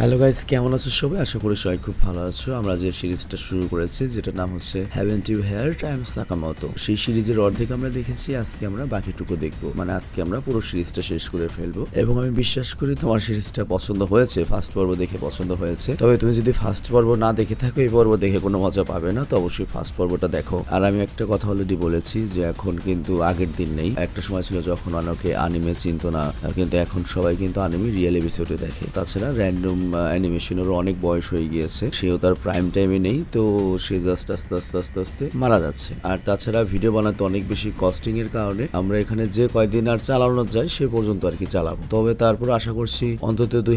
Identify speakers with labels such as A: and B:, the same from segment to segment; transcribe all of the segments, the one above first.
A: Hello guys কেমন আছো সবাই? আশা করি সবাই খুব ভালো আছো। আমরা যে সিরিজটা শুরু করেছি, যেটার নাম হচ্ছে haven to here time Sakamoto সেই সিরিজের অর্ধেক আমরা দেখেছি, আজকে আমরা বাকিটুকু দেখব। মানে আজকে আমরা পুরো সিরিজটা শেষ করে ফেলব। এবং আমি বিশ্বাস করি তোমার সিরিজটা পছন্দ হয়েছে, ফার্স্ট পর্ব দেখে পছন্দ হয়েছে। তবে তুমি যদি ফার্স্ট পর্ব না দেখে থাকো, এই পর্ব দেখে কোনো মজা পাবে না, তো অবশ্যই ফার্স্ট পর্বটা দেখো। আর আমি একটা কথা অলরেডি বলেছি যে এখন কিন্তু আগের দিন নেই। একটা সময় ছিল যখন অনেকে আনিমে চিনতো না, কিন্তু এখন সবাই কিন্তু আনিমে রিয়েল এপিসোডে দেখে। তাছাড়া র্যান্ডম অ্যানিমেশনেরও অনেক বয়স হয়ে গিয়েছে। সেও তার প্রাইম টাইমে নেই, তো সে জাস্ট আস্তে আস্তে আস্তে আস্তে মারা যাচ্ছে। আর তাছাড়া ভিডিও বানাতে অনেক বেশি কস্টিং এর কারণে আমরা এখানে যে কয়দিন আর চালানো যায়, সে পর্যন্ত আর কি চালাবো। তবে তারপর আশা করছি অন্তত দুই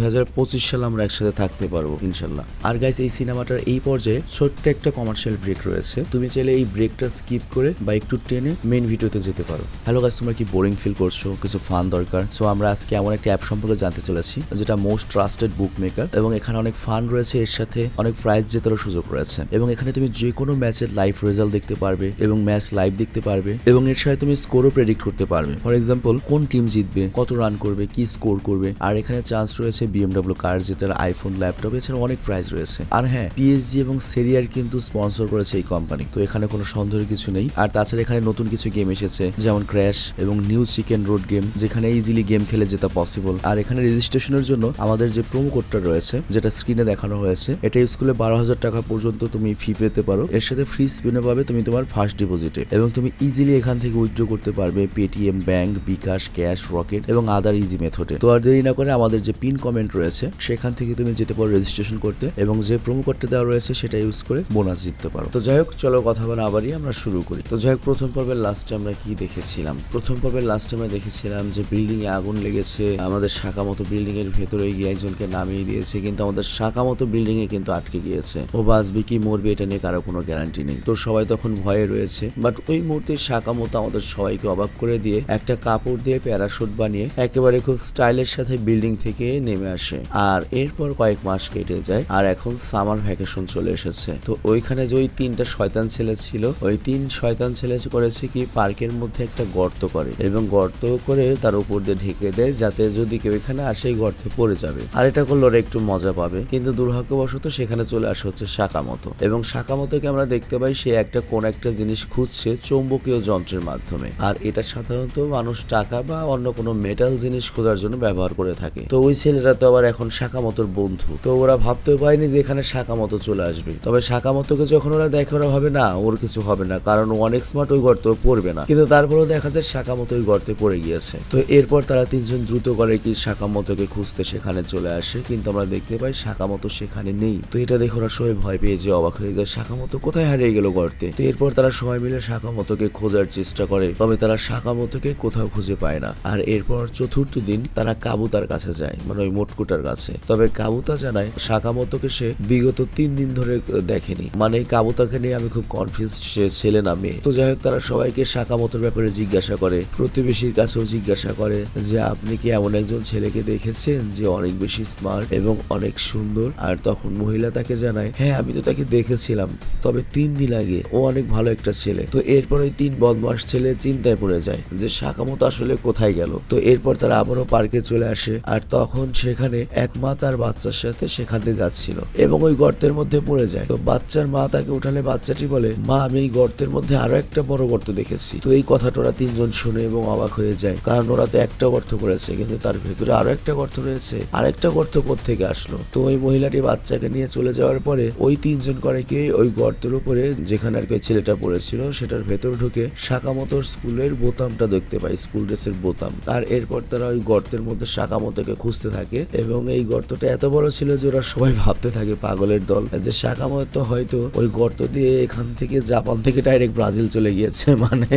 A: সালে আমরা একসাথে থাকতে পারব, ইনশাল্লাহ। আর গাইস এই সিনেমাটার এই পর্যায়ে ছোট্ট একটা কমার্শিয়াল ব্রেক রয়েছে। তুমি চাইলে এই ব্রেকটা স্কিপ করে বা একটু টেনে মেন ভিডিওতে যেতে পারো। হ্যালো গাইস তোমরা কি বোরিং ফিল করছ? কিছু ফান দরকার? সো আমরা আজকে এমন একটা অ্যাপ সম্পর্কে জানতে চলেছি, যেটা মোস্ট ট্রাস্টেড বুক মেকার এবং এখানে অনেক ফান রয়েছে, এর সাথে অনেক প্রাইজ জেতারও সুযোগ রয়েছে। এবং এখানে তুমি যে কোনো ম্যাচের লাইভ রেজাল্ট দেখতে পারবে এবং ম্যাচ লাইভ দেখতে পারবে এবং এর সাথে তুমি স্কোরও প্রেডিক্ট করতে পারবে। ফর এক্সাম্পল কোন টিম জিতবে, কত রান করবে, কি স্কোর করবে, আর এখানে চান্স রয়েছে বিএমডব্লিউ কার জেতার আইফোন ল্যাপটপ এছাড়া অনেক প্রাইজ রয়েছে। আর হ্যাঁ পিএসজি এবং সেরিয়ার কিন্তু স্পন্সর করেছে এই কোম্পানি তো এখানে কোনো সন্দেহের কিছু নেই। আর তাছাড়া এখানে নতুন কিছু গেম এসেছে, যেমন ক্র্যাশ এবং নিউ চিকেন রোড গেম যেখানে ইজিলি গেম খেলে জেতা পসিবল আর এখানে রেজিস্ট্রেশনের জন্য আমাদের যে প্রোমো কোডটা রয়েছে, যেটা স্ক্রিনে দেখানো হয়েছে। এটা ইউজ করলে বারো হাজার টাকা পর্যন্ত তুমি ফি পেতে পারো। এর সাথে ফ্রি স্পিনে পাবে তুমি তোমার ফার্স্ট ডিপোজিটে এবং তুমি ইজিলি এখান থেকে উইথড্র করতে পারবে Paytm bank bKash cash Rocket এবং আদার ইজি মেথডে তো আর দেরি না করে আমাদের যে পিন কমেন্ট রয়েছে, সেখান থেকে তুমি যেতে পারো রেজিস্ট্রেশন করতে এবং যে প্রোমো কোডটা দেওয়া রয়েছে, সেটা ইউজ করে বোনাস জিততে পারো। তো যাই হোক, চলো কথা বলা আবারই আমরা শুরু করি। তো যাই হোক, প্রথম পর্বের লাস্টে আমরা কি দেখেছিলাম? প্রথম পর্বের লাস্টে আমরা দেখেছিলাম যে বিল্ডিং এ আগুন লেগেছে, আমাদের শাখা মতো বিল্ডিং এর ভেতরে গিয়ে একজনকে নামিয়ে দিয়েছে কিন্তু আমাদের শাখা মতো বিল্ডিং এ কিন্তু আটকে গিয়েছে। ও বাঁচবে কি মরবে এটা নিয়ে কারও কোনো গ্যারান্টি নেই। তো সবাই তখন ভয়ে রয়েছে। বাট ওই মুহূর্তে শাখা মতো আমাদের সবাইকে অবাক করে দিয়ে একটা কাপড় দিয়ে প্যারাশুট বানিয়ে একেবারে খুব স্টাইলের সাথে বিল্ডিং থেকে নেমে আসে। আর এরপর কয়েক মাস কেটে যায়, আর এখন সামার ভ্যাকেশন চলে এসেছে। তো ওইখানে যে ওই তিনটা শয়তান ছেলে ছিল, ওই তিন শয়তান ছেলে করেছে কি পার্কের মধ্যে একটা গর্ত করে এবং গর্ত করে তার উপর দিয়ে ঢেকে দেয়, যাতে যদি কেউ এখানে আসে গর্তে পড়ে যাবে। আর এটা করল ওরা একটু মজা পাবে। কিন্তু দুর্ভাগ্যবশত সেখানে চলে আসে হচ্ছে শাকামতো। এবং শাকামতোকে আমরা দেখতে পাই সে একটা কোন একটা জিনিস খুঁজছে চৌম্বকীয় যন্ত্রের মাধ্যমে। আর এটা সাধারণত মানুষ টাকা বা অন্য কোনো মেটাল জিনিস খোঁজার জন্য ব্যবহার করে থাকে। তো ওই ছেলেরা তো আবার এখন শাকামতোর বন্ধু। তো ওরা ভাবতেও পারেনি যে এখানে শাকামতো চলে আসবে। তবে শাকামতোকে যখন ওরা দেখে, ওরা ভাবে, না, ওর কিছু হবে না। কারণ অনেক স্মার্ট ওই গর্ত পড়বে না। কিন্তু তারপরেও দেখা যায় শাকামতো ওই গর্তে পড়ে গিয়েছে। তো এরপর তারা তিনজন দ্রুত করে কি শাকামতোকে খুঁজতে সেখানে চলে আসে। কিন্তু আমরা দেখতে পাই শাকামতো সেখানে নেই। তো এটা দেখে ওরা সবাই ভয় পেয়ে যে অবাক হয়ে যায়, শাকামতো কোথায় হারিয়ে গেল গর্তে? তো এরপর তারা সবাই মিলে শাকামতোকে খোঁজার চেষ্টা করে, তবে তারা শাকামতোকে কোথাও খুঁজে পায় না। আর এরপর চতুর্থ দিন তারা কাবুতার কাছে যায় মানে ওই মোটকুটার কাছে। তবে কাবুতা জানায় শাকামতোকে সে বিগত তিন দিন ধরে দেখেনি। মানে কাবুতাকে নিয়ে আমি খুব কনফিউজ সে ছেলে না, মেয়ে। তো যাই হোক তারা সবাইকে শাকামতোর ব্যাপারে জিজ্ঞাসা করে, প্রতিবেশীর কাছেও জিজ্ঞাসা করে যে, আপনি কি এমন একজন ছেলেকে দেখেছেন যে অনেক বেশি স্মার্ট এবং অনেক সুন্দর। আর তখন মহিলা তাকে জানায় হ্যাঁ আমি তো তাকে দেখেছিলাম। তবে তিন দিন আগে ও অনেক ভালো একটা ছেলে। তো এরপর ওই তিন বদমাস ছেলে চিন্তায় পড়ে যায় যে শাকামতো আসলে কোথায় গেল। তো এরপর তারা আবারও পার্কে চলে আসে আর তখন সেখানে এক মা তার বাচ্চার সাথে সেখান যাচ্ছিল এবং ওই গর্তের মধ্যে পড়ে যায়। তো বাচ্চার মা তাকে উঠালে বাচ্চাটি বলে, মা, আমি এই গর্তের মধ্যে আরও একটা বড় গর্ত দেখেছি। তো এই কথাটা ওরা তিনজন শুনে এবং অবাক হয়ে যায়। কারণ ওরা তো একটা গর্ত করেছে, কিন্তু তার ভেতরে আরও একটা গর্ত রয়েছে। আরেকটা গর্ত থেকে আসলো। তো ওই মহিলাটি বাচ্চাকে নিয়ে চলে যাওয়ার পরে ওই তিনজন করে কি ওই গর্তের উপরে যেখানে আর কি ছেলেটা পড়েছিল, সেটার ভেতর ঢুকে শাকামতোর স্কুলের বোতামটা দেখতে পাই, স্কুল ড্রেসের বোতাম। আর এরপর তারা ওই গর্তের মধ্যে শাকামতোকে খুঁজতে থাকে এবং এই গর্তটা এত বড় ছিল যে ওরা সবাই ভাবতে থাকে পাগলের দল। যে শাকামতো হয়তো ওই গর্ত দিয়ে এখান থেকে জাপান থেকে ডাইরেক্ট ব্রাজিল চলে গিয়েছে মানে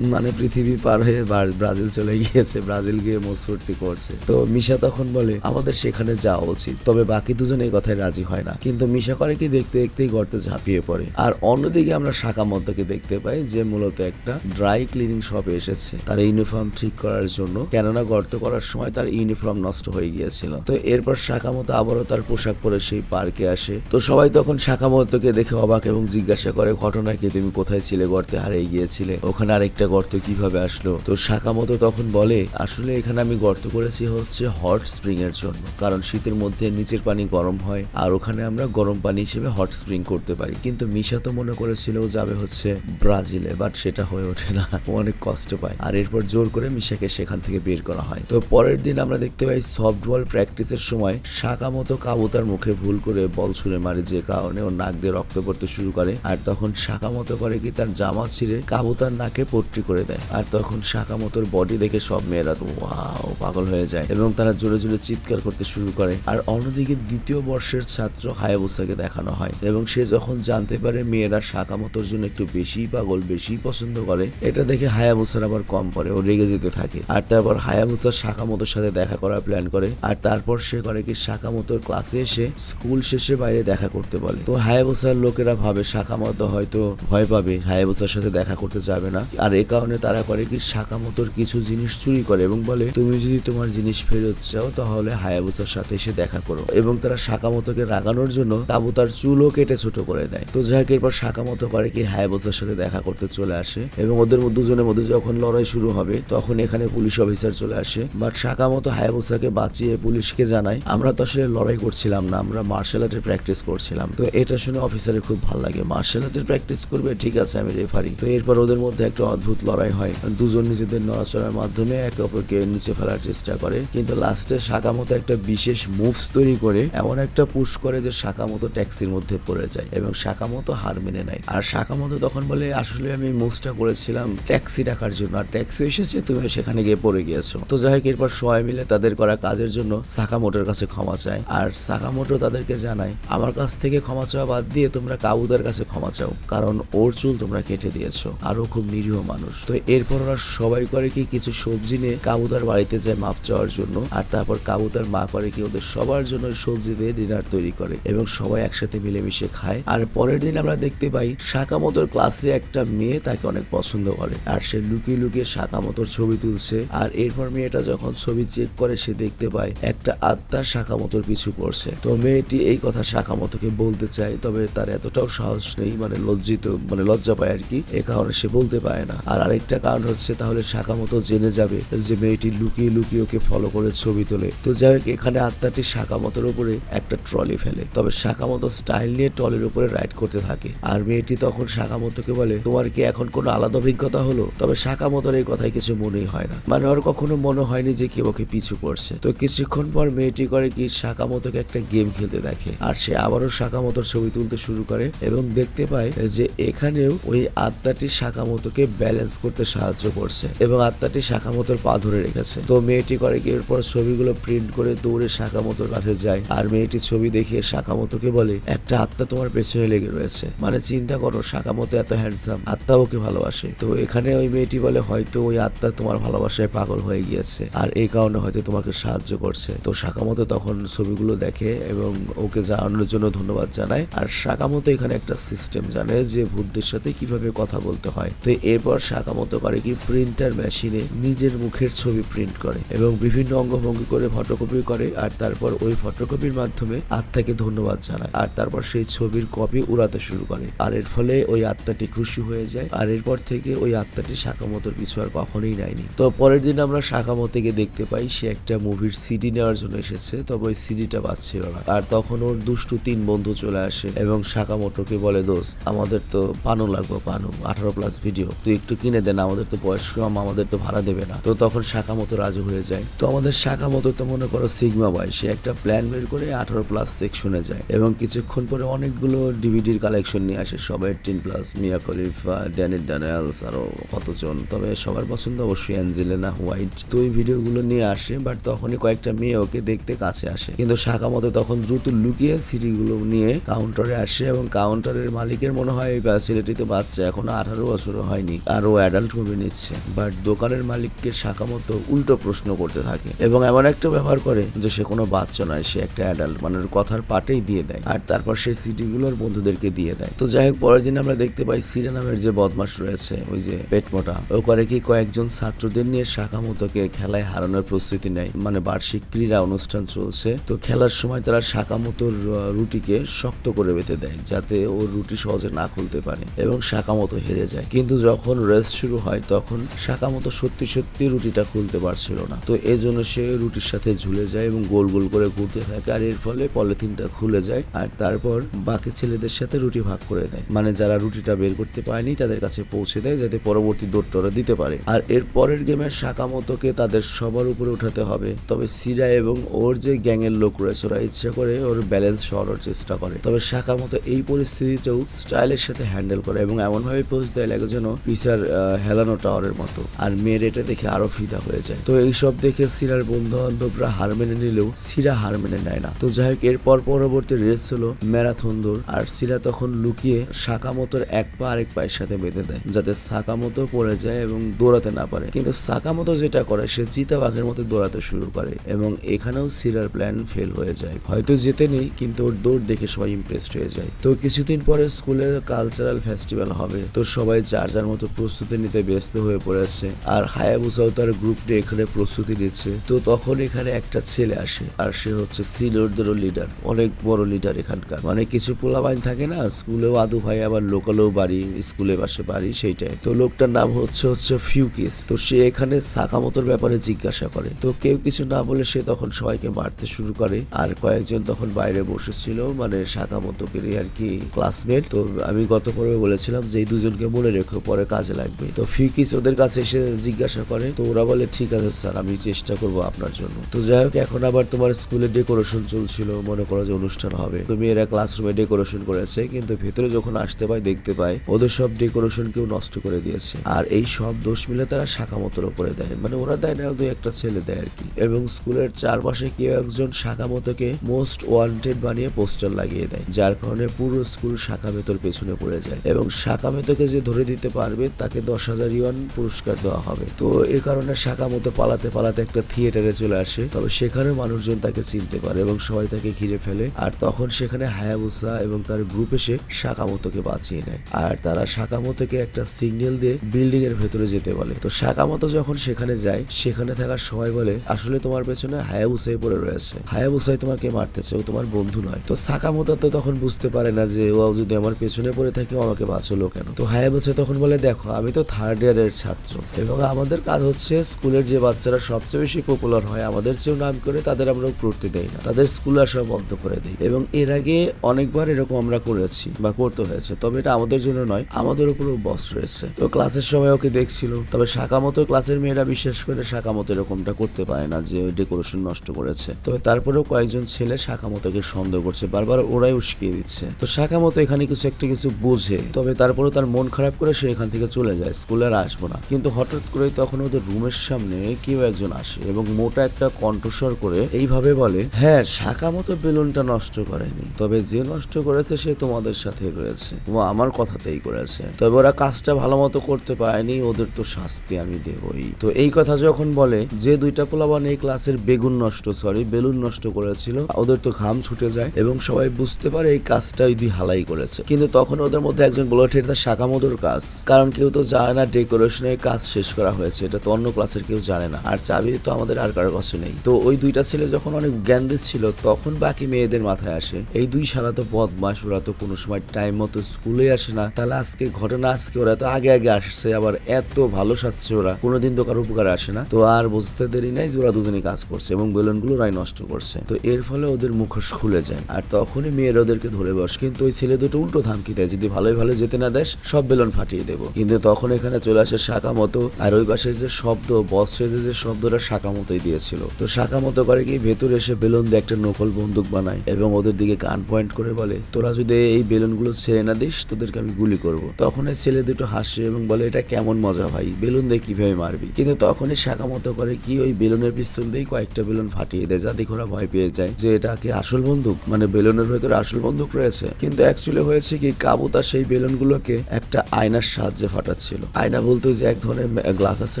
A: মানে পৃথিবী পার হয়ে ব্রাজিল চলে গিয়েছে, ব্রাজিল গিয়ে মসফুর্তি করছে। তো মিশা তখন বলে, আমাদের সেখানে যাওয়া উচিত। তবে বাকি দুজন এই কথায় রাজি হয় না। কিন্তু মিশা করে কি দেখতে দেখতেই গর্তে ঝাঁপিয়ে পড়ে। আর অন্যদিকে আমরা শাখা মধ্যকে দেখতে পাই যে মূলত একটা ড্রাই ক্লিনিং শপে এসেছে। তার ইউনিফর্ম ঠিক করার জন্য। কেননা গর্ত করার সময় তার ইউনিফর্ম নষ্ট হয়ে গিয়েছিল। তো এরপর শাখা মতো আবারও তার পোশাক পরে সেই পার্কে আসে। তো সবাই তখন শাখা মতোকে দেখে অবাক এবং জিজ্ঞাসা করে, ঘটনা কি? তুমি কোথায় ছিলে? গর্তে হারিয়ে গিয়েছিলে। ওখানে আরেকটা গর্ত কীভাবে আসলো? তো শাখা মতো তখন বলে, আসলে এখানে আমি গর্ত করেছি হচ্ছে হট স্প্রিং এর জন্য। কারণ শীতের মধ্যে নিচের পানি গরম হয়, আর ওখানে আমরা গরম পানি হিসেবে হট স্প্রিং করতে পারি। কিন্তু মিশা তো মনে করেছিল যাবে হচ্ছে ব্রাজিলে বাট সেটা হয়ে ওঠে না। অনেক কষ্ট পায়। আর এরপর জোর করে মিশাকে সেখান থেকে বের করা হয়। তো পরের দিন আমরা দেখতে পাই সফট বল প্র্যাকটিসের সময় শাখা মতো কাবুতার মুখে ভুল করে বল ছুঁড়ে মারে যে কারণে ওর নাক দিয়ে রক্ত পড়তে শুরু করে। আর তখন শাখা মতো করে কি তার জামা ছিঁড়ে কাবুতার নাকে পট্টি করে দেয়। আর তখন শাখা মতোর বডি দেখে সব মেয়েরা তো ওয়াও পাগল হয়ে যায়। এবং তারা জোরে জোরে চিৎকার করতে শুরু করে। আর অন্যদিকে দ্বিতীয় বর্ষের ছাত্র হায়াবুসাকে দেখানো হয়। এবং সে যখন জানতে পারে মেয়েরা শাখা মতোর জন্য একটু বেশি পাগল, বেশি পছন্দ করে, এটা দেখে হায়াবুসার আবার কম পড়ে ও রেগে যেতে থাকে। আর তারপর হায়াবুসা শাখা মতোর সাথে দেখা করার প্ল্যান করে। আর তারপর সে করে কি শাখা মতোর ক্লাসে এসে স্কুল শেষে বাইরে দেখা করতে বলে। তো হায়াবুসার লোকেরা ভাবে শাখা মতো হয়তো ভয় পাবে, হায়াবুসার সাথে দেখা করতে যাবে না। আর এ কারণে তারা করে কি শাখা মতোর কিছু জিনিস চুরি করে এবং বলে, তুমি যদি তোমার জিনিস ফেরত চাও তাহলে হায়াবুসার সাথে এসে দেখা করো। এবং তারা শাখা মতোকে রাগানোর জন্য তাবু তার চুলও কেটে ছোট করে দেয়। তো যাই হোক, এরপর শাখা মতো করে কি হায়াবুসার সাথে দেখা করতে চলে আসে এবং ওদের দুজনের মধ্যে যখন লড়াই শুরু হবে, তখন এখানে পুলিশ অফিসার চলে আসে। বাট শাখা মতো হায়াবুসাকে বাঁচিয়ে পুলিশকে জানায়, আমরা তো আসলে লড়াই করছিলাম না, আমরা মার্শাল আর্টের প্র্যাকটিস করছিলাম। তো এটা শুনে অফিসারের খুব ভালো লাগে। মার্শাল আর্টের প্র্যাকটিস করবে? ঠিক আছে, আমি রেফারি তো এরপর ওদের মধ্যে একটা অদ্ভুত লড়াই হয়। দুজন নিজেদের নড়াচড়ার মাধ্যমে একে অপরকে নিচে ফেলার চেষ্টা করে। কিন্তু লাস্টে শাখা মতো একটা বিশেষ মুভস তৈরি করে এমন একটা পুশ করে যে শাখা মতো ট্যাক্সির মধ্যে পড়ে যায় এবং শাখা মতো হার মেনে নেয়। আর শাখা মতো তখন বলে, আসলে আমি মুভসটা করেছিলাম ট্যাক্সি ডাকার জন্য। আর ট্যাক্সি এসেছে তুমি সেখানে গিয়ে পড়ে গিয়েছো। তো যাই হোক, এরপর সবাই মিলে তাদের করা কাজের জন্য সাকামোটোর কাছে ক্ষমা চায়। আর সাকামোটো তাদেরকে জানায়, আমার কাছ থেকে ক্ষমা চাওয়া বাদ দিয়ে তোমরা কাবুদার কাছে ক্ষমা চাও, কারণ ওর চুল তোমরা কেটে দিয়েছ। আর ও খুব নিরীহ মানুষ। তো এরপর ওরা সবাই করে কি, কিছু সবজি নিয়ে কাবুদার বাড়িতে যায় মাপ চাওয়ার জন্য। আর তারপর কাবুদার মা করে কি ওদের সবার জন্য সবজি দিয়ে ডিনার তৈরি করে এবং সবাই একসাথে মিলেমিশে খায়। আর পরের দিন আমরা দেখতে পাই শাকামতোর ক্লাসে একটা মেয়ে তাকে অনেক পছন্দ করে। আর সে লুকিয়ে লুকিয়ে শাকামতোর ছবি তুলছে। আর এরপর মেয়েটা যখন ছবি চেক করে, সে দেখতে পায় একটা আত্মা শাকামতোর পিছু করছে তো মেয়েটি এই কথা শাকামতোকে বলতে চায়, তবে তার এতটাও সাহস নেই মানে লজ্জিত মানে লজ্জা পায় আর কি। এ কারণে সে বলতে পারে না। আর আরেকটা কারণ হচ্ছে, তাহলে শাকামতো জেনে যাবে যে মেয়েটি লুকিয়ে লুকিয়ে ওকে ফলো করে ছবি তোলে। তো যাই হোক, এখানে আত্মাটি শাকামতোর উপরে একটা ট্রলি ফেলে। তবে শাকামতো স্টাইল নিয়ে ট্রলির উপরে রাইড করতে থাকে। আর মেয়েটি তখন শাকামতোকে বলে, তোমার কি এখন কোনো আলাদা অভিজ্ঞতা হলো? তবে শাকামতোর এই কথায় কিছু মনেই হয় না। মানে ওর কখনো মনে হয়নি যে কেউ ওকে পিছু করছে তো কিছুক্ষণ পর মেয়েটি করে কি শাকামতোকে একটা গেম খেলতে দেখে। আর সে আবারও শাকামতোর ছবি তুলতে শুরু করে এবং দেখতে পায় যে এখানেও ওই আত্মাটি শাকামতোকে ব্যালেন্স করতে সাহায্য করছে এবং আত্মাটি শাকামতোর পা ধরে রেখেছে। তো মেয়েটি করে কি, এরপর ছবিগুলো প্রিন্ট করে দৌড়ে শাকামতোর কাছে যায়। আর মেয়েটি ছবি দেখিয়ে শাকামতোকে বলে, একটা আত্মা তোমার পেছনে লেগে রয়েছে। মানে চিন্তা করো শাকামতো এত হ্যান্ডসাম আত্মা ওকে ভালোবাসে। তো এখানে ওই মেয়েটি বলে, হয়তো ওই আত্মা তোমার ভালোবাসায় পাগল হয়ে গিয়েছে। আর এই কারণে হয়তো তোমাকে সাহায্য করছে। তো শাকামতো তখন ছবিগুলো দেখে এবং ওকে জানানোর জন্য ধন্যবাদ জানায়। আর শাকামতো এখানে একটা সিস্টেম জানে যে ভূতদের সাথে কীভাবে কথা বলতে হয়। তো এরপর শাকামতো করে কি প্রিন্টার মেশিনে নিজের মুখের ছবি প্রিন্ট করে এবং বিভিন্ন অঙ্গভঙ্গি করে ফটোকপি করে। আর তারপর ওই ফটোকপির মাধ্যমে আত্মাকে ধন্যবাদ জানায়। আর তারপর সেই ছবির কপি উড়াতে শুরু করে। আর এর ফলে ওই আত্মাটি খুশি হয়ে যায়। আর এরপর থেকে ওই আত্মাটি শাকামতোর পিছু আর কখনোই নেয়নি। তো পরের দিন আমরা শাকামতোকে দেখতে পাই, সে একটা মুভির সিডি নেওয়ার জন্য এসেছে। তবে ওই সিডিটা পাচ্ছিল না। আর তখন ওর দুষ্টু তিন বন্ধু চলে আসে এবং শাকামোটোকে বলে, দোস্ত, আমাদের তো পানু লাগবে পানু আঠারো প্লাস ভিডিও তুই একটু কিনে দেন আমাদের তো বয়স কম আমাদের তো ভাড়া দেবে না। তো তখন শাকামতো রাজু হয়ে যায়। তো আমাদের শাকামতো তো মনে করো সিগমা বয় সে একটা প্ল্যান বের করে আঠারো প্লাস সেকশনে যায়। এবং কিছুক্ষণ পরে অনেকগুলো ডিভিডির কালেকশন নিয়ে আসে। সবাই টিন প্লাস মিয়া খলিফা ড্যানিল ড্যানিয়েলস আরও কতজন। তবে সবার পছন্দ অবশ্যই অ্যাঞ্জেলিনা হোয়াইট। তো এই ভিডিওগুলো নিয়ে আসে বাট তখনই কয়েকটা মেয়ে ওকে দেখতে কাছে আসে। কিন্তু শাকামতো তখন দ্রুত লুকিয়ে সিটিগুলো নিয়ে কাউন্টারে আসে এবং কাউন্টারের মালিকের মনে হয়, এই ছেলেটি তো বাচ্চা, এখনও আঠারো বছর হয়নি, আর ও অ্যাডাল্ট মুভি নিচ্ছে। বাট দোকানের মালিককে শাকামতো উল্টো প্রশ্ন করতে থাকে। এবং এমন একটা ব্যবহার করে যে সে কোনো বাচ্চা নয়, সে একটা অ্যাডাল্ট মানে কথার পাটেই দিয়ে দেয়। আর তারপর সেই সিটিগুলোর বন্ধুদেরকে দিয়ে দেয়। তো যাই হোক, পরের দিন আমরা দেখতে পাই সিরা নামের যে বদমাস রয়েছে, ওই যে পেটমোটা ও করে কি কয়েকজন ছাত্রদের নিয়ে শাকামতোকে খেলায় হারানোর প্রস্তুতি নেয়। মানে বার্ষিক ক্রীড়া অনুষ্ঠান চলছে। তো খেলার সময় তারা শাকামতোর রুটিকে শক্ত করে বেঁধে দেয়, যাতে ওর রুটি সহজে না খুলতে পারে এবং শাকামতো হেরে যায়। কিন্তু যখন রেস শুরু হয়, তখন শাকামতো সত্যি সত্যি রুটিটা খুলতে পারছিল না। তো এজন্য সে রুটির সাথে ঝুলে যায় এবং গোল গোল গোল করে ঘুরতে থাকে আর এর ফলে পলিথিনটা খুলে যায় আর তারপর বাকি ছেলেদের সাথে রুটি ভাগ করে দেয় মানে যারা রুটিটা বের করতে পারেনি তাদের কাছে পৌঁছে দেয় যাতে পরবর্তী দৌড়টা দিতে পারে। আর এর পরের গেমের সাকামতোকে তাদের সবার উপরে উঠাতে হবে। তবে সিরা এবং ওর যে গ্যাংয়ের লোক রয়েছে, ওরা ইচ্ছা করে ওর ব্যালেন্স সরানোর চেষ্টা করে। তবে সাকামতো এই পরিস্থিতিতেও স্টাইলের সাথে হ্যান্ডেল করে এবং এমনভাবে পোজ দেয় লাগে যেন পিসার হেলানো টাওয়ারের মতো। আর মেয়ের এটা দেখে আরও ফিদা হয়ে যায়। তো এইসব দেখে সিরার বন্ধু বান্ধবরা হার মেনে নিলেও সিরা হার মেনে নেয় না। তো যাই হোক, এরপর পরবর্তী রেস হলো ম্যারাথন দৌড়। আর সিরা তখন লুকিয়ে সাকামতোর এক পা আরেক পায়ের সাথে বেঁধে দেয়, যাতে সাকামতো পড়ে যায় এবং দৌড়াতে না পারে। কিন্তু সাকামতো যেটা করে, সে চিতাবাঘের মতো দৌড়াতে শুরু করে এবং এখানেও সিরার প্ল্যান ফেল হয়ে যায়। হয়তো যেতে নেই, কিন্তু ওর দৌড় দেখে সবাই ইমপ্রেসড হয়ে যায়। তো কিছুদিন পরে স্কুলে কালচারাল ফেস্টিভ্যাল হবে। তো সবাই যার যার মতো প্রস্তুতি নিতে ব্যস্ত হয়ে পড়েছে। আর হায়াবুসাও তার গ্রুপ নিয়ে এখানে প্রস্তুতি নিচ্ছে। তো তখন এখানে একটা ছেলে আসে আর সে হচ্ছে সিনিয়রদেরও লিডার অনেক বড় লিডার এখানকার। মানে কিছু পোলা পোলাবাইন থাকে না, স্কুলেও আদু ভাই আবার লোকালেও বাড়ি, স্কুলে পাশে বাড়ি, সেইটাই। তো লোকটার নাম হচ্ছে হচ্ছে ফিউকিস। তো সে এখানে সাকামতোর ব্যাপারে জিজ্ঞাসা করে। তো কেউ কিছু না বলে সে তখন সবাইকে মারতে শুরু করে। আর কয়েকজন তখন বাইরে বসেছিল মানে সাকামতোকে আর কি ক্লাসমেট তো আমি গত পর্বে বলেছিলাম যে এই দুজনকে মনে রেখো, পরে কাজে লাগবে। তো ফিউকিস ওদের কাছে এসে জিজ্ঞাসা করে, তো ওরা বলে, ঠিক আছে স্যার, আমি চেষ্টা করব আপনার জন্য। তো যাই হোক, এখন আবার তোমার স্কুলে ডেকোরেশন চলছিল, মনে করো যে অনুষ্ঠান হবে। তো মেয়েরা ক্লাসরুমে ডেকোরেশন করেছে, কিন্তু ভেতরে যখন আসতে পায়, দেখতে পায় ওদের সব ডেকোরেশন কেউ নষ্ট করে দিয়েছে। আর এই সব দোষ মিলে তারা শাখামতোর উপরে দেয়। মানে ওরা দেয় না দুই একটা ছেলে দেয় আর কি। এবং স্কুলের চারপাশে কেউ একজন শাখামতোকে মোস্ট ওয়ান্টেড বানিয়ে পোস্টার লাগিয়ে দেয়, যার কারণে পুরো স্কুল শাখামেতোর পেছনে পড়ে যায়। এবং শাখা শাখামেতোকে যে ধরে দিতে পারবে, তাকে দশ হাজার ইউয়ান পুরস্কার দেওয়া হবে। তো এ কারণে শাখামতো পালাতে পালাতে একটা থিয়েটারে চলে আসে। তবে সেখানে মানুষজন তাকে চিনতে পারে এবং সবাই তাকে ঘিরে ফেলে। আর তখন সেখানে হায়াবুসা এবং তার গ্রুপ এসে শাকামতোকে বাঁচিয়ে নেয়। আর তারা শাকামতোকে একটা সিগন্যাল দিয়ে বিল্ডিং এর ভেতরে যেতে বলে। তো শাকামতো যখন সেখানে যায়, সেখানে থাকার সবাই বলে, আসলে তোমার পেছনে হায়াবুসাই পড়ে রয়েছে। হায়াবুসাই তোমাকে মারতেছে, ও তোমার বন্ধু নয়। তো সাকামতো তো তখন বুঝতে পারে না যে, ও যদি আমার পেছনে পড়ে থাকে আমাকে বাঁচলো কেন? তো হায়াবুসা তখন বলে, দেখো, আমি তো থার্ড ইয়ারের ছাত্র। এবং আমাদের কাজ হচ্ছে, স্কুলের যে বাচ্চারা সবচেয়ে বেশি পপুলার হয়, আমাদের চেয়েও নাম করে তাদের আমরা পড়তে দেই না, তাদের স্কুল আসা বন্ধ করে দিই। এবং এর আগে অনেকবার এরকম আমরা করেছি বা করতে হয়েছে, তবে এটা আমাদের জন্য নয়, আমাদের উপরও বস রয়েছে। তো ক্লাসের সময় ওকে দেখছিল, তবে শাখামতো ক্লাসের মেয়েরা বিশেষ করে শাখামতো এরকমটা করতে পারে না যে ডেকোরেশন নষ্ট করেছে। তবে তারপরেও কয়েকজন ছেলে শাখামতোকে সন্দেহ করছে, বারবার ওরাই উস্কিয়ে দিচ্ছে। তো শাখামতো এখানে কিছু একটা কিছু বোঝে, তবে তারপরেও তার মন খারাপ করে সে এখান থেকে চলে যায় স্কুলে আর আসব না। কিন্তু হঠাৎ করে তখন ওদের রুমের সামনে কেউ একজন আসে এবং মোটা একটা কণ্ঠস্বর করে এইভাবে বলে হ্যাঁ শাখা মতো বেলুনটা নষ্ট করেনি। তবে যে নষ্ট করেছে সে তোমাদের সাথে রয়েছে। ও আমার কথাতেই করেছে। তবে ওরা কাজটা ভালো মতো করতে পারেনি, ওদের তো শাস্তি আমি দেবই। তো এই কথা যখন বলে, যে দুইটা পোলাবান এই ক্লাসের বেগুন নষ্ট সরি বেলুন নষ্ট করেছিল, ওদের তো ঘাম ছুটে যায় এবং সবাই বুঝতে পারে এই কাজটা ওই হালাই করেছে। কিন্তু তখন ওদের মধ্যে একজন বলে ওঠে এটা শাকামোদর কাজ। কারণ কেউ তো জানে না, ডেকোরেশনের কাজ শেষ করা হয়েছে। এটা তো অন্য ক্লাসের কেউ জানে না। আর চাবি তো আমাদের আর কারও কাছে নেই। তো ওই দুইটা ছেলে যখন অনেক জ্ঞান দিচ্ছিল তখন বাকি মেয়েদের মাথায় আসে, এই দুই সারা তো বদমাস ওরা তো কোনো সময় টাইম মতো স্কুলে আসে না। তাহলে আজকে ঘটনা, আজকে ওরা তো আগে আগে আসছে, আবার এত ভালো সাজছে ওরা, কোনোদিন তো কারও উপকারে আসে না। তো আর বুঝতে দেরি নাই যে ওরা দুজনেই কাজ করছে এবং বেলুনগুলো ওরাই নষ্ট করছে। তো এর ফলে ওদের মুখোশ খুলে যায়, আর তখনই মেয়েরা ওদেরকে ধরে বস, কিন্তু ওই ছেলে দুটো উল্টো থামকি দেয়, যদি ভালোই ভালো যেতে না দেশ সব বেলুন ফাটিয়ে দেবো। কিন্তু তখন এখানে চলে আসে শাখা মতো আর ওই পাশে যে শব্দ বস সেজে যে শব্দটা শাখা মতোই দিয়েছিল। তো শাখা মতো করে কি ভেতরে এসে বেলুন দিয়ে একটা নকল বন্দুক বানায় এবং ওদের দিকে গান পয়েন্ট করে বলে, তোরা যদি এই বেলুনগুলো ছেড়ে না দিস, তোদেরকে আমি গুলি করব। তখন এই ছেলে দুটো হাসে এবং বলে, এটা কেমন মজা ভাই, বেলুন দিয়ে কীভাবে মারবি? কিন্তু তখনই শাখা মতো করে কি ওই বেলুনের পিস্তল দিয়ে কয়েকটা বেলুন ফাটিয়ে দেয়, যাতে ওরা ভয় পেয়ে যায় যে এটা কি আসল বন্দুক? মানে বেলুনের ভেতরে আসল বন্দুক রয়েছে। কিন্তু অ্যাকচুয়ালি হয়েছে কি কাবুতা সেই বেলুনগুলোকে একটা আয়নার সাহায্যে ফাটাচ্ছিল। আয়না বলতে যে এক ধরনের গ্লাস আছে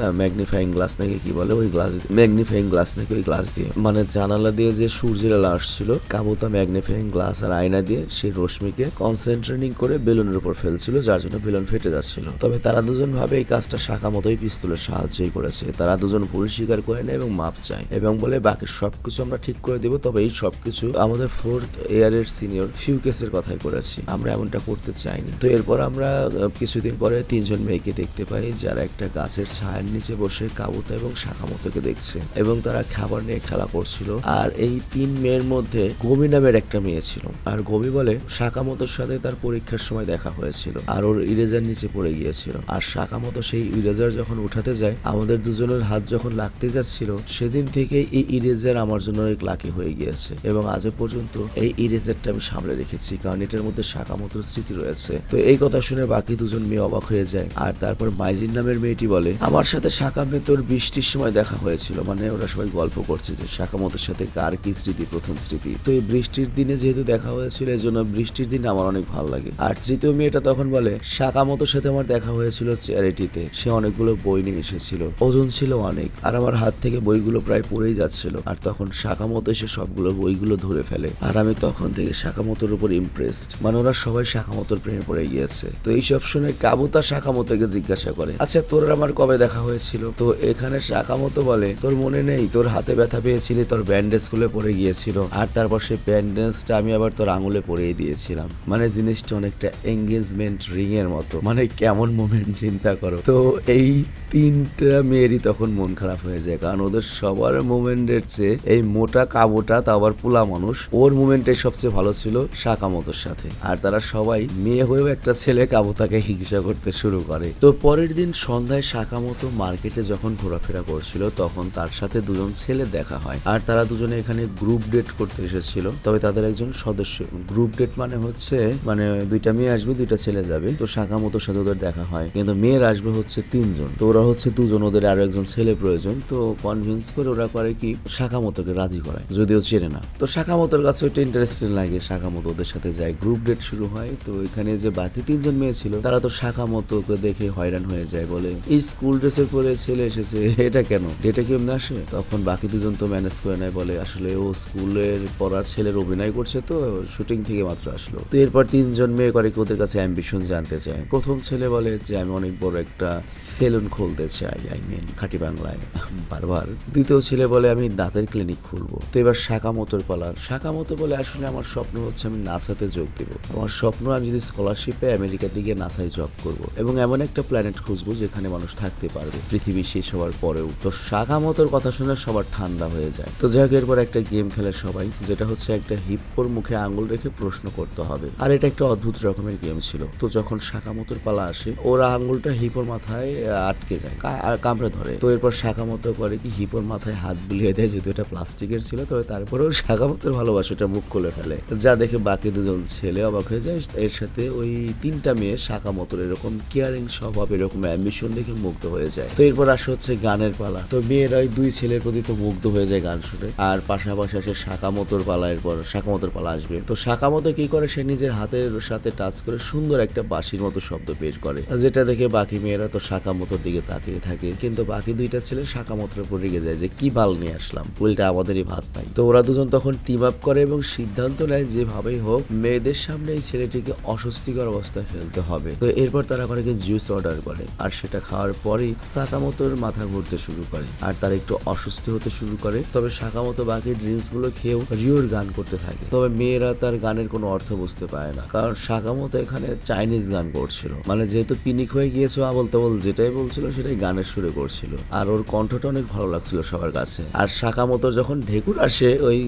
A: না ম্যাগনিফাইং গ্লাস নাকি কি বলে, ওই গ্লাস ম্যাগনিফাইং গ্লাস নাকি ওই গ্লাস দিয়ে মানে জানালা দিয়ে যে সূর্যের আলো আসছিল কাবুতা ম্যাগনিফাইং গ্লাস আর আয়না দিয়ে সেই রশ্মিকে কনসেন্ট্রেটিং করে বেলুনের উপর ফেলছিল, যার জন্য বেলুন ফেটে যাচ্ছিল। তবে তারা দুজন ভাবে এই কাজটা শাখা মতোই পিস্তলের সাহায্যই করেছে। তারা দুজন ভুল স্বীকার করে নেয় এবং মাপ চায় এবং বলে, বাকি সবকিছু আমরা ঠিক করে দিব, তবে এই সবকিছু আমাদের ফোর্থ ইয়ারের সিনিয়র ফিউ কেসের কথাই করেছি। আমরা এমনটা করতে চাইনি। তো এরপর আমরা কিছুদিন পরে তিনজন মেয়েকে দেখতে পাই, যারা একটা গাছের ছায়ার নিচে বসে কাবুতা এবং শাখামতোকে দেখছে এবং তারা খাবার নিয়ে খেলা করছে। করছিল। আর এই তিন মেয়ের মধ্যে গমি নামের একটা মেয়ে ছিল। আর গমি বলে, সাকামতোর সাথে তার পরীক্ষার সময় দেখা হয়েছিল। আর ওর ইরেজার নিচে পড়ে গিয়েছিল। আর সাকামতো সেই ইরেজার যখন উঠাতে যায়, আমাদের দুজনের হাত যখন লাগতে যাচ্ছিল, সেদিন থেকে এই ইরেজার আমার জন্য অনেক লাকি হয়ে গিয়েছে। এবং আজও পর্যন্ত এই ইরেজারটা আমি সামলে রেখেছি, কারণ এটার মধ্যে সাকামতোর স্মৃতি রয়েছে। তো এই কথা শুনে বাকি দুজন মেয়ে অবাক হয়ে যায়। আর তারপর মাইজিন নামের মেয়েটি বলে, আমার সাথে সাকামে তোর বৃষ্টির সময় দেখা হয়েছিল। মানে ওরা সবাই গল্প করছে যে সাকামতের সাথে কার কি স্মৃতি, প্রথম স্মৃতি? তো এই বৃষ্টির দিনে যেহেতু দেখা হয়েছিল এই জন্য বৃষ্টির দিন আমার অনেক ভালো লাগে। আর তৃতীয় মেয়েটা তখন বলে, সাকামতোর সাথে আমার দেখা হয়েছিল চ্যারিটিতে। সে অনেকগুলো বই নিয়ে এসেছিল। ওজন ছিল অনেক। আর আমার হাত থেকে বইগুলো প্রায় পড়েই যাচ্ছিল। আর তখন সাকামতো এসে সবগুলো বইগুলো ধরে ফেলে। আর আমি তখন থেকে সাকামতোর উপর ইমপ্রেসড মানে ওরা সবাই সাকামতোর প্রেমে পড়ে গিয়েছে। তো এইসব শুনে কাবুতা সাকামতোকে জিজ্ঞাসা করে আচ্ছা তোর আমার কবে দেখা হয়েছিল? তো এখানে সাকামতো বলে, তোর মনে নেই? তোর হাতে ব্যথা পেয়েছিলি তোর ব্যান্ডেজ খুলে পড়ে গিয়েছিল। আর তারপর সেই ব্যান্ডেজটা আমি আবার তোর আঙুলে পরিয়ে দিয়েছিলাম। মানে জিনিসটা অনেকটা এঙ্গেজমেন্ট রিং এর মতো। মানে কেমন মোমেন্ট চিন্তা করো। তো এই তিনটা মেয়েরই তখন মন খারাপ হয়ে যায়। কারণ ওদের সবার মুভমেন্টের চেয়ে এই মোটা কাবোটা তা আবার পোলা মানুষ, ওর মুভমেন্টে সবচেয়ে ভালো ছিল শাকামতোর সাথে। আর তারা সবাই মেয়ে হয়েও একটা ছেলে কাবুতাকে হিংসা করতে শুরু করে। তো পরের দিন সন্ধ্যায় শাকামতো মার্কেটে যখন ঘোরাফেরা করছিল, তখন তার সাথে দুজন ছেলে দেখা হয়। তারা দুজনে এখানে গ্রুপ ডেট করতে এসেছিল। তবে তাদের একজন সদস্য। গ্রুপ ডেট মানে হচ্ছে মানে দুইটা মেয়ে আসবে, দুইটা ছেলে যাবে। তো শাকামতোর সাথে ওদের দেখা হয়। কিন্তু মেয়ের আসবে হচ্ছে তিনজন। তো ওরা হচ্ছে দুজন, ওদের আরও একজন ছেলে প্রয়োজন। তো কনভিন্স করে ওরা করে কি শাকামতোকে রাজি করায়। যদিও চেনে না। তো শাকামতোর কাছে ওইটা ইন্টারেস্টিং লাগে। শাকামতো ওদের সাথে যায়। গ্রুপ ডেট শুরু হয়। তো এখানে যে বাকি তিনজন মেয়ে ছিল, তারা তো শাকামতোকে দেখে হয়রান হয়ে যায়। বলে, এই স্কুল ড্রেসের পরে ছেলে এসেছে। এটা কেন? এটা ডেটে কেমন আসে? তখন বাকি দুজন তো ম্যানেজ করে নেয় বলে, আসলে ও স্কুলের পড়ার ছেলের অভিনয় করছে তো, শুটিং থেকে মাত্র আসলো। তো এরপর তিনজন মেয়ে করে ওদের কাছে অ্যাম্বিশন জানতে চায়? প্রথম ছেলে বলে যে, আমি অনেক বড় একটা সেলুন খুলতে চাই আই মিন খাঁটি বাংলায়, বারবার। দ্বিতীয় ছেলে বলে, আমি দাঁতের ক্লিনিক খুলবো। তো এবার শাকামতোর পালার। শাকামতো বলে, আসলে আমার স্বপ্ন হচ্ছে আমি নাসাতে যোগ দেব। আমার স্বপ্ন, আমি যদি স্কলারশিপে আমেরিকার দিকে নাসায় জব করব এবং এমন একটা প্ল্যানেট খুঁজবো যেখানে মানুষ থাকতে পারবে, পৃথিবী শেষ হওয়ার পরেও। তো শাকামতোর কথা শুনে সবার ঠান্ডা হয়ে যায়। তো যাই এরপর একটা গেম খেলে সবাই, যেটা হচ্ছে একটা হিপ্পোর মুখে আঙুল রেখে প্রশ্ন করতে হবে। আর এটা একটা অদ্ভুত রকমের গেম ছিল। তো যখন শাকামতোর পালা আসে, ওরা আঙুলটা হিপোর মাথায় আটকে যায় আর কামড়ে ধরে। তো এরপর শাকামতো করে কি হিপোর মাথায় হাত বুলিয়ে দেয় যদিও এটা প্লাস্টিকের ছিল, তবে তারপরেও শাকামতের ভালোবাসাটা মুখ খুলে ফেলে। যা দেখে বাকি দুজন ছেলে অবাক হয়ে যায়। এর সাথে ওই তিনটা মেয়ে শাকামতোর এরকম কেয়ারিং স্বভাব, এরকম অ্যাম্বিশন দেখে মুগ্ধ হয়ে যায়। তো এরপর আসে হচ্ছে গানের পালা। তো মেয়েরা ওই দুই ছেলের প্রতি তো মুগ্ধ হয়ে যায় গান শুনে। আর পাশাপাশি আসে শাকামতোর পালা, এরপর শাকামতোর পালা আসবে। তো শাকামতো কি করে? সে নিজের হাতের সাথে টাচ করে সুন্দর একটা বাঁশির মতো শব্দ বের করে। যেটা দেখে বাকি মেয়েরা তো শাকামতোর দিকে তাকিয়ে থাকে। কিন্তু বাকি দুইটা ছেলে শাকামতোর উপর রেগে যায় যে, কি বাল নিয়ে আসলাম? উল্টা আমাদেরই ভাত পাই তো ওরা দুজন তখন টিম আপ করে এবং সিদ্ধান্ত নেয় যেভাবেই হোক, মেয়েদের সামনে এই ছেলেটিকে অস্বস্তিকর অবস্থায় ফেলতে হবে। তো এরপর তারা করে জুস অর্ডার করে। আর সেটা খাওয়ার পরেই সাকামতোর মাথা ঘুরতে শুরু করে। আর তার একটু অসুস্থ হতে শুরু করে। তবে সাকামতো বাকি ড্রিঙ্কসগুলো খেয়েও রিওর গান করতে থাকে। তবে মেয়েরা তার গানের কোনো অর্থ বুঝতে পারে না। কারণ সাকামতো এখানে চাইনিজ গান করছিল। মানে যেহেতু পিনিক হয়ে গিয়েছে আবল তাবল যেটাই বলছিল সেটাই গানের সুরে করছিল। আর ওর কণ্ঠটা অনেক ভালো লাগছিল সবার কাছে। আর সাকামতো যখন ঢেকুর আসে ওই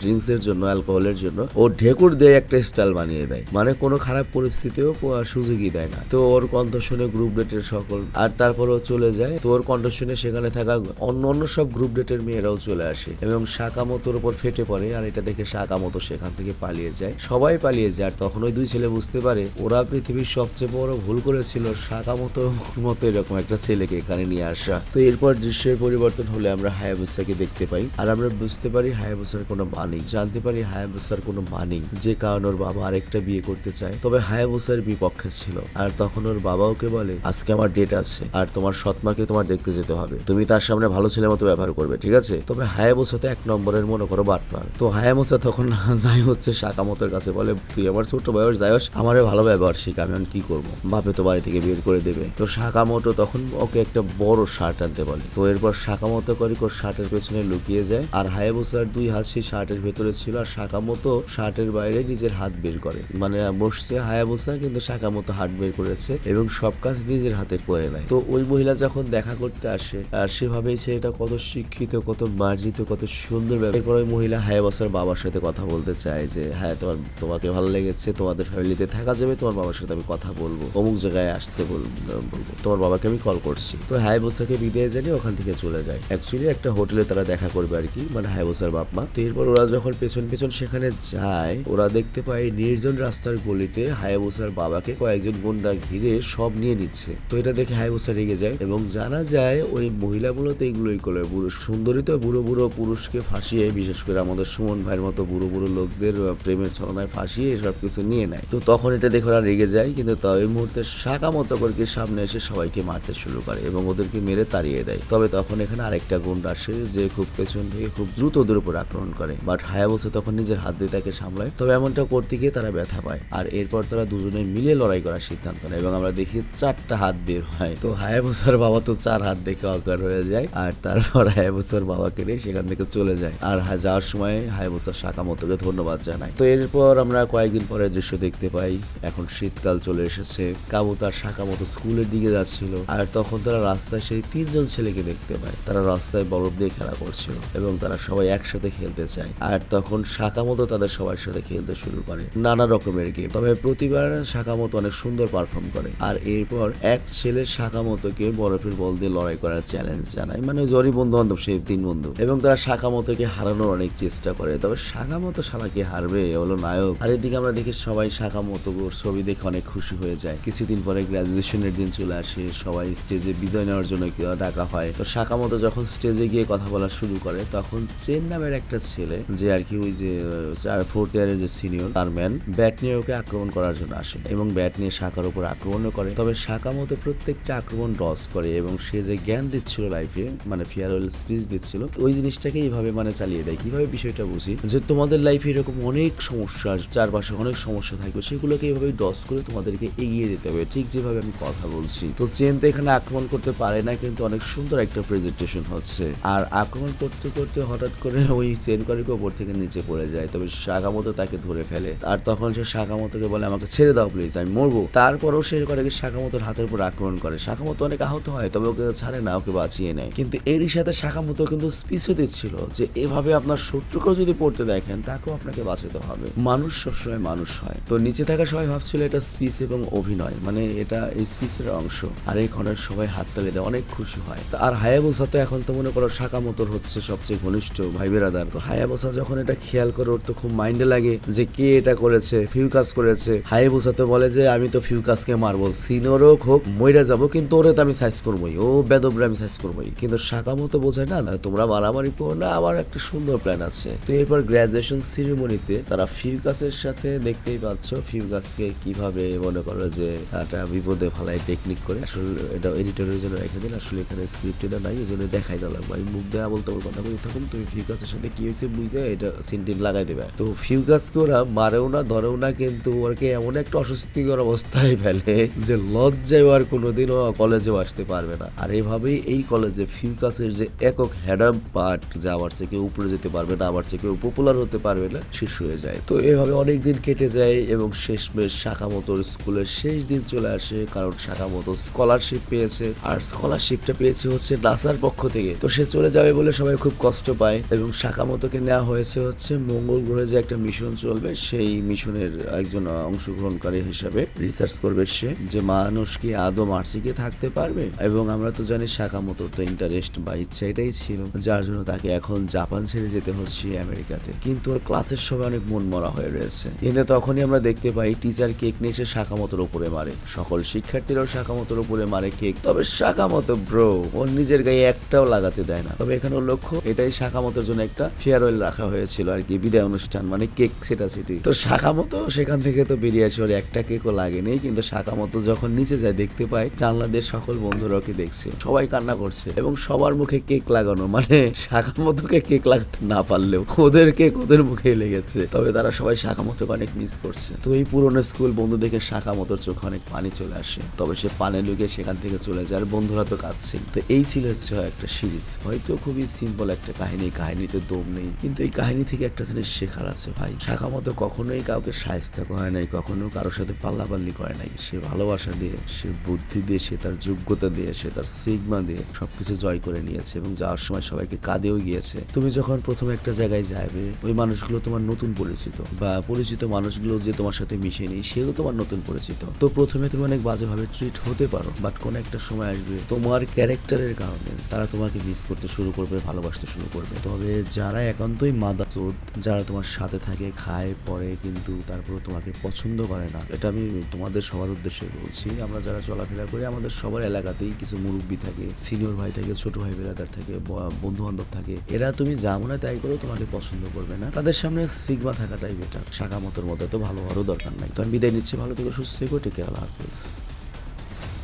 A: ড্রিঙ্কস এর জন্য অ্যালকোহলের জন্য, ও ঢেকুর দিয়ে একটা স্টাইল বানিয়ে দেয়। মানে কোনো খারাপ পরিস্থিতিও সুযোগই দেয় না। তো ওর কণ্ঠ শুনে গ্রুপ ডেটের সকল আর তারপরেও চলে যায়। তো ওর কণ্ঠ শুনে সেখানে থাকা অন্য অন্য সব গ্রুপ ডেটের মেয়েরাও চলে আসে। এবং সাকামতোর উপর ফেটে পড়ে, আর এটা দেখে সাকামতো সেখান থেকে পালিয়ে যায়। সবাই পালিয়ে যায়, আর তখন ওই দুই ছেলে বুঝতে পারে, ওরা পৃথিবীর সবচেয়ে বড় ভুল করেছিল। সাকামতো মতো এরকম একটা ছেলেকে এখানে নিয়ে আসা। তো এরপর দৃশ্যের পরিবর্তন হলে আমরা হায়াবুসাকে দেখতে পাই। আর আমরা বুঝতে পারি হায়াবুসার কোনো মানি জানতে পারি হায়াবুসার কোনো মানি যে কারণ ওর বাবা আরেকটা বিয়ে করতে চায়। তবে হায়াবুসার বিপক্ষে ছিল। আর তখন ওর বাবা ওকে বলে, আজকে আমার ডেট আছে, আর তোমার সৎমাকে তোমার দেখতে যেতে হবে। তুমি তার সামনে ভালো ছেলের মতো ব্যবহার করবে, ঠিক আছে? তবে হায়াবুসা তো এক নম্বরের মনে করো বাটপার তো হায়াবুসা তখন যাই হচ্ছে শাকামতের কাছে বলে, তুই আমার ছোট বয়স যায়স আমারে ভালো ব্যবহার শিখ, আমি কি করব? বাপে তো বাড়ি থেকে বের করে দেবে। তো শাকামতো তখন ওকে একটা বড় শার্ট আনতে বলে। তো এরপর শাকামতো করে ওর শার্টের পেছনে লুকিয়ে যায়, আর হায়াবুসার দুই হাত সেই শার্টের ভেতরে ছিল, আর শাকামতো শার্টের বাইরে নিজের হাত বের করে। মানে বসছে হায়াবুসা কিন্তু শাকামতো হাত বের করেছে এবং সব কাজ নিজের হাতে করে নেয়। তো ওই মহিলা যখন দেখা করতে আসে, আর সেভাবেই ছেলেটা কত শিক্ষিত, কত মার্জিত মার্জিত কত সুন্দর এরপর ওই মহিলা হায়া বসার বাবার সাথে কথা বলতে চায় যে হ্যাঁ তোমার, তোমাকে ভালো লেগেছে, তোমাদের ফ্যামিলিতে থাকা যাবে, তোমার বাবার সাথে আমি কথা বলব, অমুক জায়গায় আসতে বলব, তোমার বাবাকে আমি কল করছি। তো হায় বসাকে বিদায় জানিয়ে ওখান থেকে চলে যায়। অ্যাকচুয়ালি একটা হোটেলে তারা দেখা করবে আর কি মানে হায় বসার বাপ, মা। তো এরপর ওরা যখন পেছন পেছন সেখানে যায়, ওরা দেখতে পায় নির্জন রাস্তার গলিতে হায়াবুসার বাবাকে কয়েকজন গুন্ডা ঘিরে সব নিয়ে নিচ্ছে। তো এটা দেখে হায়াবুসা রেগে যায় এবং জানা যায় ওই মহিলাগুলো তো এগুলোই করে বুড়ো, সুন্দরী তো বুড়ো বুড়ো পুরুষকে ফাঁসিয়ে, বিশেষ করে আমাদের সুমন ভাইয়ের মতো বুড়ো বুড়ো লোকদের প্রেমের ছলনায় ফাঁসিয়ে এসব কিছু নিয়ে নেয়। তো তখন এটা দেখে ওরা রেগে যায়, কিন্তু তা ওই মুহূর্তে শাখা মতো করে সামনে এসে সবাইকে মারতে শুরু করে এবং ওদেরকে মেরে তাড়িয়ে দেয়। তবে তখন এখানে আরেকটা গুন্ডা আসে যে খুব পেছন থেকে খুব দ্রুত ওদের উপর আক্রমণ করে বাট হায়াবুসা তখন নিজের হাত দিয়ে তাকে সামলায়। তবে এমনটা করতে গিয়ে তারা ব্যথা পায়, আর এরপর তারা দুজনে মিলে লড়াই করার সিদ্ধান্ত নেয় এবং আমরা দেখি চারটা হাত বের হয়। তো হায়াবুসার বাবা তো চার হাত দেখে অজ্ঞান হয়ে যায়, আর তারপর হায়াবুসার বাবাকে নিয়ে সেখান থেকে চলে যায়। আর হা- যাওয়ার সময় হায়াবুসার সাকামতোকে ধন্যবাদ জানায় তো এরপর আমরা কয়েকদিন পরে দৃশ্য দেখতে পাই, এখন শীতকাল চলে এসেছে। কাবু তার সাকামতো স্কুলের দিকে যাচ্ছিল। আর তখন তারা রাস্তায় সেই তিনজন ছেলেকে দেখতে পায়। তারা রাস্তায় বরফ দিয়ে খেলা করছিল এবং তারা সবাই একসাথে খেলতে চায়। আর তখন সাকামতো তাদের সবার সাথে খেলতে শুরু করে। নানা রকমের গেম। তবে প্রতিবার সাকামতো অনেক সুন্দর পারফর্ম করে। আর এরপর এক ছেলে সাকামতোকে বরফের বল দিয়ে লড়াই করার চ্যালেঞ্জ জানায়। মানে জরি বন্ধু বান্ধব, সেই তিন বন্ধু। এবং তারা সাকামতোকে হারানোর অনেক চেষ্টা করে। তবে সাকামতো শালাকে হারবে? হলো নায়ক। আর এদিকে আমরা দেখি সবাই সাকামতো ছবি দেখে অনেক খুশি হয়ে যায়। কিছুদিন পরে গ্রাজুয়েশনের দিন চলে আসে, সবাই স্টেজে বিদায় নেওয়ার জন্য ডাকা হয়। তো সাকামতো যখন স্টেজে গিয়ে কথা বলা শুরু করে, তখন চেন নামের একটা ছেলে, যে আর কি ওই যে ফোর্থ ইয়ারের যে সিনিয়র তার ম্যান ব্যাট নিয়ে ওকে আক্রমণ করার জন্য আসে। এবং ব্যাট নিয়ে শাখার উপর আক্রমণও করে। তবে সাকামতো প্রত্যেকটা আক্রমণ ডস করে এবং সে যে জ্ঞান দিচ্ছিল লাইফে মানে ফেয়ারওয়েল স্পিচ দিচ্ছিল, ওই জিনিসটাকে এইভাবে মানে চালিয়ে দেয়। কীভাবে বিষয়টা বুঝি? যে তোমাদের লাইফে এরকম অনেক সমস্যা, চারপাশে অনেক সমস্যা থাকবে, সেগুলোকে এইভাবে ডস করে তোমাদেরকে এগিয়ে যেতে হবে। ঠিক যেভাবে আমি কথা বলছি। তো চেন তো এখানে আক্রমণ করতে পারে না, কিন্তু অনেক সুন্দর একটা প্রেজেন্টেশন হচ্ছে। আর আক্রমণ করতে করতে হঠাৎ করে ওই চেন করিকে ওপর থেকে নিচে পড়ে যায়। তবে শাখামতো তাকে ধরে ফেলে। আর তখন সে শাখামতোকে বলে, আমাকে ছেড়ে দাও প্লিজ আমি মরবো। তারপরও সে করে শাখামতোর হাতের উপর আক্রমণ করে। শাখামতো অনেক আহত হয়, তবে ওকে ছাড়ে না, ওকে বাঁচিয়ে নেয়। কিন্তু এরই সাথে শাখামতো কিন্তু স্পিচও দিচ্ছিল যে এভাবে আপনার শত্রুকেও যদি পড়তে দেখেন, তাকেও আপনাকে বাঁচাতে হবে। মানুষ সবসময় মানুষ হয়। তো নিচে থাকা সবাই ভাবছিল এটা স্পিচ এবং অভিনয় মানে এটা এই স্পিচের অংশ। আর এই ঘরের সবাই হাততালি দেয়, অনেক খুশি হয়। আর হায়াবুসা তো এখন তো মনে করো শাখামতোর হচ্ছে সবচেয়ে ঘনিষ্ঠ ভাই বেরাদার। তো হায়াবুসা যখন এটা খেয়াল করে, ওর তো খুব মাইন্ডে লাগে যে কে এটা করেছে, ফিউকাস করেছে। হায়াবুসা তো বলে যে, আমি তো ফিউকাসকে মারবো, সিনোরও হোক, মইরা যাব, কিন্তু ওরে তো আমি সাইজ করবোই, ও বেদবরে আমি সাইজ করবোই। কিন্তু শাখামতো বোঝে, না না, তোমরা মারামারি করো না, আমার একটা সুন্দর প্ল্যান আছে। তো এরপর গ্রাজুয়েশন সিরিমনিতে তারা ফিউকাসের সাথে দেখতেই পাচ্ছ ফিউকাসকে কীভাবে মনে করো যে, একটা বিপদে ফালাই টেকনিক করে। আসলে এটা এডিটরের জন্য রেখে দিন, আসলে এখানে স্ক্রিপ্ট এটা নাই এই জন্য দেখাই দিলাম। আমি মুখ দেওয়া বলতে ওর কথা বলতে থাকুন তুমি ফিউকাসের সাথে কি হয়েছে বুঝে এটা সিনটিন লাগাই দেবে। তো ফিউকাসকে ওরা মারেও না, ধরেও না, কিন্তু ওরকে এমন একটা অস্বস্তিকর অবস্থায় ফেলে যে লজ্জায় আর কোনোদিনও কলেজেও আসতে পারবে না। আর এভাবেই এই কলেজে ফিউকাসের যে একক হ্যাডাম পার্ট যে আবার থেকে উপরে যেতে পারবে না, আবার থেকে পপুলার হতে পারবে না, শেষ হয়ে যায়। তো এভাবে অনেক দিন কেটে যায় এবং শেষমেশ শাখামতোর স্কুলের শেষ দিন চলে আসে, কারণ শাখামতো স্কলারশিপ পেয়েছে। আর স্কলারশিপটা পেয়েছে হচ্ছে নাসার পক্ষ থেকে। তো সে চলে যাবে বলে সবাই খুব কষ্ট পায় এবং শাখামতোকে নেওয়া হয়েছে হচ্ছে মঙ্গল গ্রহে যে একটা মিশন চলবে, সেই মিশনের একজন অংশগ্রহণকারী হিসাবে রিসার্চ করবে সে যে মানুষ কি আদৌ মার্সিকে থাকতে পারবে? এবং আমরা তো জানি শাখামতোর তো ইন্টারেস্ট বা ইচ্ছা এটাই ছিল। যার জন্য তাকে এখন জাপান ছেড়ে যেতে হচ্ছে আমেরিকাতে। কিন্তু ওর ক্লাসের সবাই অনেক মন মরা হয়ে রয়েছে। কিন্তু তখনই আমরা দেখতে পাই, টিচার কেক নিয়ে এসে শাখামতোর উপরে মারে। সকল শিক্ষার্থীরাও শাখামতোর উপরে মারে কেক। তবে শাখামতো, ব্রো ওর নিজের গায়ে একটাও লাগাতে দেয় না। তবে এখানে লক্ষ্য, এটাই শাখামতোর জন্য একটা ফেয়ারওয়েল রাখা হয়েছিল আর কি, বিদায় অনুষ্ঠান মানে কেক সেটা সেটি তো শাখামতো, সেখান থেকে তো বেরিয়ে আসে, ওর একটা কেকও লাগেনি কিন্তু শাখামতো যখন নিচে যায়, দেখতে পায় জানলাদের সকল বন্ধুরা ওকে দেখছে। সবাই কান্না করছে এবং সবার মুখে কেক লাগানো মানে শাখামতোকে কেক লাগাতে না পারলেও ওদের কেক ওদের মুখে লেগেছে। তবে তারা সবাই শাখামতোকে অনেক মিস করছে। তো এই পুরনো স্কুল বন্ধু দেখে শাখামতোর চোখে অনেক পানি চলে আসে। তবে সে পানে লুকে সেখান থেকে চলে যায় আর বন্ধুরা তো কাঁদছে তো এই ছিল হচ্ছে একটা সিরিজ হয়তো খুবই সিম্পল একটা কাহিনী, কাহিনীতে দম নেই। কিন্তু এই কাহিনী থেকে একটা জিনিস শেখার আছে ভাই। শাখামতো কখনোই কাউকে সাহায্য করে নাই, কখনো কারোর সাথে পাল্লাপাল্লি করে নাই। সে ভালোবাসা দিয়ে, সে বুদ্ধি দিয়ে, সে তার যোগ্যতা দিয়ে, সে তার সিগমা দিয়ে সবকিছু জয় করে নিয়েছে এবং যাওয়ার সময় সবাইকে কাঁদেও গিয়েছে। তুমি যখন প্রথম একটা জায়গায় যাবে, ওই মানুষগুলো তোমার নতুন পরিচিত বা পরিচিত মানুষগুলো যে তোমার সাথে মিশেনি, সেও তোমার নতুন পরিচিত। তো প্রথমে তুমি অনেক বাজেভাবে ট্রিট হতে পারো বাট কোন একটা সময় আসবে তোমার ক্যারেক্টারের কারণে তারা তোমাকে মিস করতে শুরু করবে, ভালোবাসতে শুরু করবে। তবে যারা একান্তই মাদা চোদ যারা তোমার সাথে থাকে, খায় পরে কিন্তু তারপর তোমাকে পছন্দ করে না, এটা আমি তোমাদের সবার উদ্দেশ্যে বলছি। আমরা যারা চলাফেরা করি, আমাদের সবার এলাকাতেই কিছু মুরব্বী থাকে সিনিয়র ভাই থাকে, ছোট ভাই বেরাদার থাকে বন্ধু বান্ধব থাকে। এরা তুমি যা মনে তাই করো, তোমাকে পছন্দ করবে না। তাদের সামনে সিগমা থাকাটাই বেটার শাখা মতোর মতো তো ভালো হওয়ারও দরকার নাই। তো আমি বিদায় নিচ্ছি, ভালো থেকে, সুস্থ থেকো টেকে আল্লাহ হাফিজ।